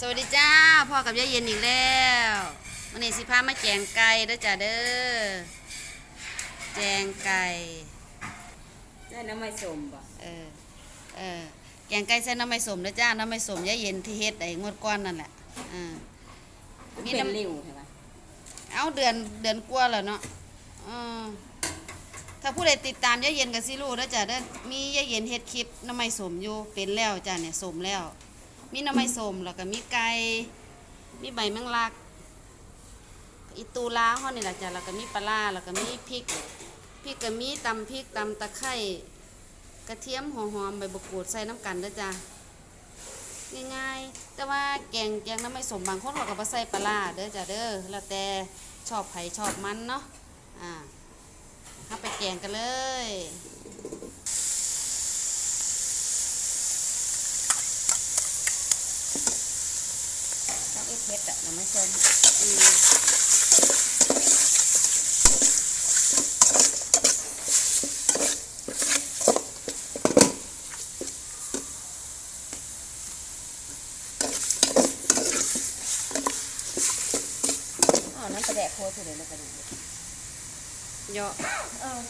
สวัสดีจ้าพ่อกับยายเย็นอีกแล้ววันนี้สิพามาแจงไก่เด้อจ้าเด้อแจงไก่ได้น้ำไม่สมบ่เออเออแกงไก่ใส่น้ำไม่สมเด้อจ้าน้ำไม่สมยายเย็นที่เฮ็ดไอ้งวดก้อนนั่นแหละอ่ามีเป็นน้ำริ้วใช่ไหมเอาเดือนเดือนกว่าแล้วเนาะอืมถ้าผู้ใดติดตามยายเย็นก็สิรู้เด้อจ้าเด้อมียายเย็นเฮ็ดคลิปน้ำไม่สมอยู่เป็นแล้วจ้าเนี่ยสมแล้ว มีน้ำไม่สมแล้วก็มีไก่มีใบแมงลัก อีตูลาห้อนี่แหละจ้ะแล้วก็มีปลาแล้วก็มีพริกพริกก็มีตำพริกตำตะไคร้กระเทียมหัวหอมใบมะกรูดใส่น้ำกันเด้จ้ะง่ายๆ แต่ว่าแกงแกงน้ำไม่สมบางคนเขาก็บ่ใส่ปลาเด้อจ้ะเด้อแล้วแต่ชอบไผชอบมันเนาะอ่าเอาไปแกงกันเลย ต้อง เอ็ดเพชรอะน้ำไม่สมอืมอ๋อน้ำปลาแดกโคตรเลยนะกระดูกเยอะเออ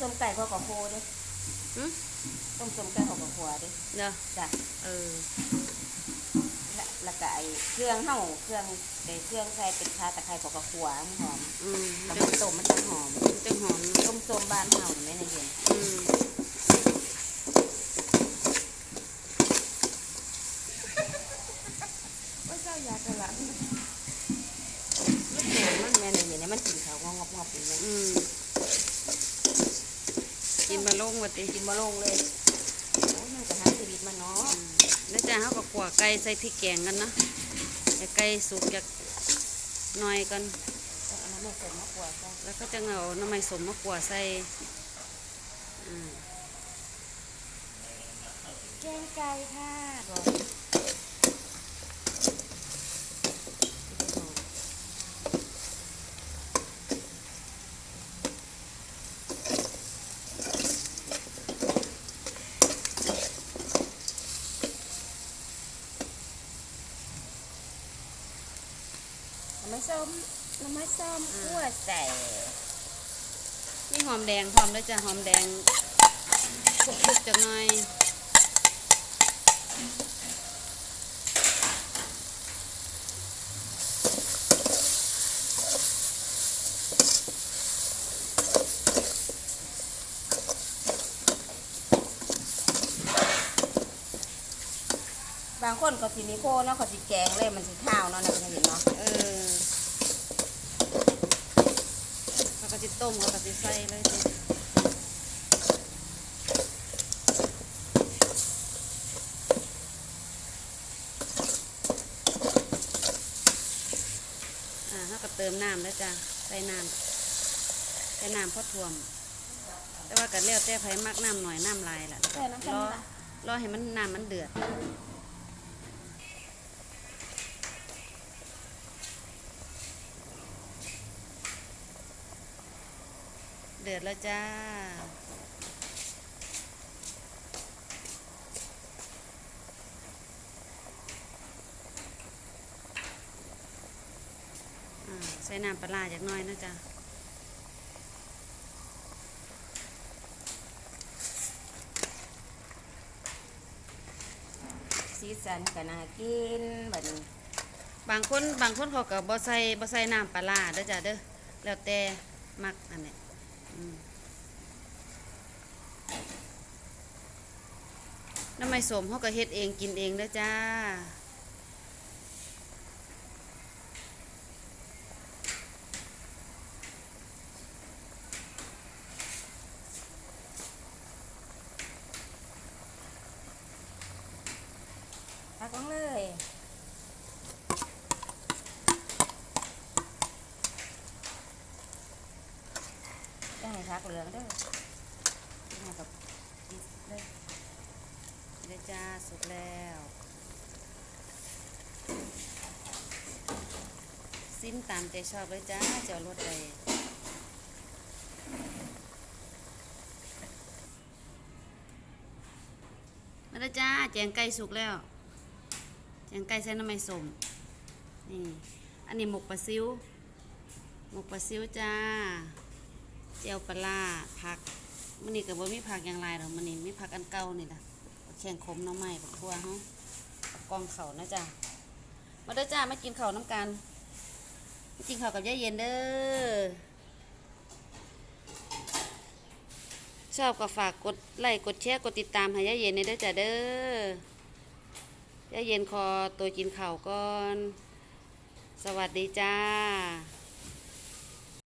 ส้มไก่ข้าวกับโคเด้หึต้มส้มไก่ข้าวกับขัวเด้เนาะจ้ะเออและแล้วก็ไอ้เครื่องเห่าเครื่องไอ้เครื่องใส่เป็นชาตะไคร้ข้าวกับขัวมันหอมอืมแล้วมันมันต้มมันจะหอมจะหอมต้มส้มบ้านเห่าไม่ในเย็นอืมว่าเจ้ายากระหลังมันโหมันแม่ในเย็นเนี่ยมันกินข้าวงอกงอกๆอย่างเงี้ยอืม กินมาลงวัติกินมาลงเลยโอ้ยมันก็หาชีวิตมันเนาะแล้วจ้าเขาก็ขัวไก่ใส่พริกแกงกันนะแต่ไก่สุกจากหน่อยกันแต่อันนั้นไม่สมมากกว่าจ้ะแล้วก็จะเอาน้ำมันสมมะกรัวใส่อืมแกงไก่ค่ะน้ำ มันส้มน้ำมันส้มคั่วใส่นี่หอมแดงพร้อมแล้วจ้ะหอมแดงคลุกๆจักหน่อยบางคนก็สิมีโคเนาะเขาสิแกงเลยมันสิข้าวเนาะนะคุณเห็นเนาะเออแล้ว ก็จะต้มแล้วก็จะใส่เลยจ้ะอ่าแล้วก็เติมน้ำแล้วจ้ะใส่น้ำใส่น้ำพอท่วม แต่ว่ากันเลี้ยวแต่ไผมักน้ำหน่อยน้ำลายล่ะใส่น้ำกันรอละรอให้มันน้ำมันเดือด เดือดแล้วจ้าอ่าใส่น้ำปลาร้าจากหน้อยนะจ๊ะสีสันก็น่ากินบัดนี้บางคนบางคนเขาก็บ่ใส่บ่ใส่น้ำปลาร้าเด้อจ้ะเด้อแล้วแต่มักอันเนี้ยอืม น้ำไม่สมเขาก็เฮ็ดเองกินเองเด้อจ้า พักลงเลย พั กเหลืองเด้อมากับดิเลยเด้จ้าสุกแล้วสิ้นตามใจชอบเลยจ้าเจ้ารสใดมาเด้อจ้าแจงไก่สุกแล้วแจงไก่ใส่น้ำมันสมนี่อันนี้หมกปลาซิวหมกปลาซิวจ้า เจียวปลาผักมันนี่ก็บ่มีผักอย่างไรหรอกมันนี่มีผักอันเก่านี่ล่ะแข่งขมน้องใหม่บักทั่วเฮากับกองเขานะจ้ามาเด้อจ้ามากินเขาน้ำกันมากินเขากับยายเย็นเด้อชอบก็ฝากกดไลค์กดแชร์กดติดตามให้ยายเย็นในเด้อจ้าเด้อยายเย็นขอตัวกินเข้าก่อน สวัสดีจ้า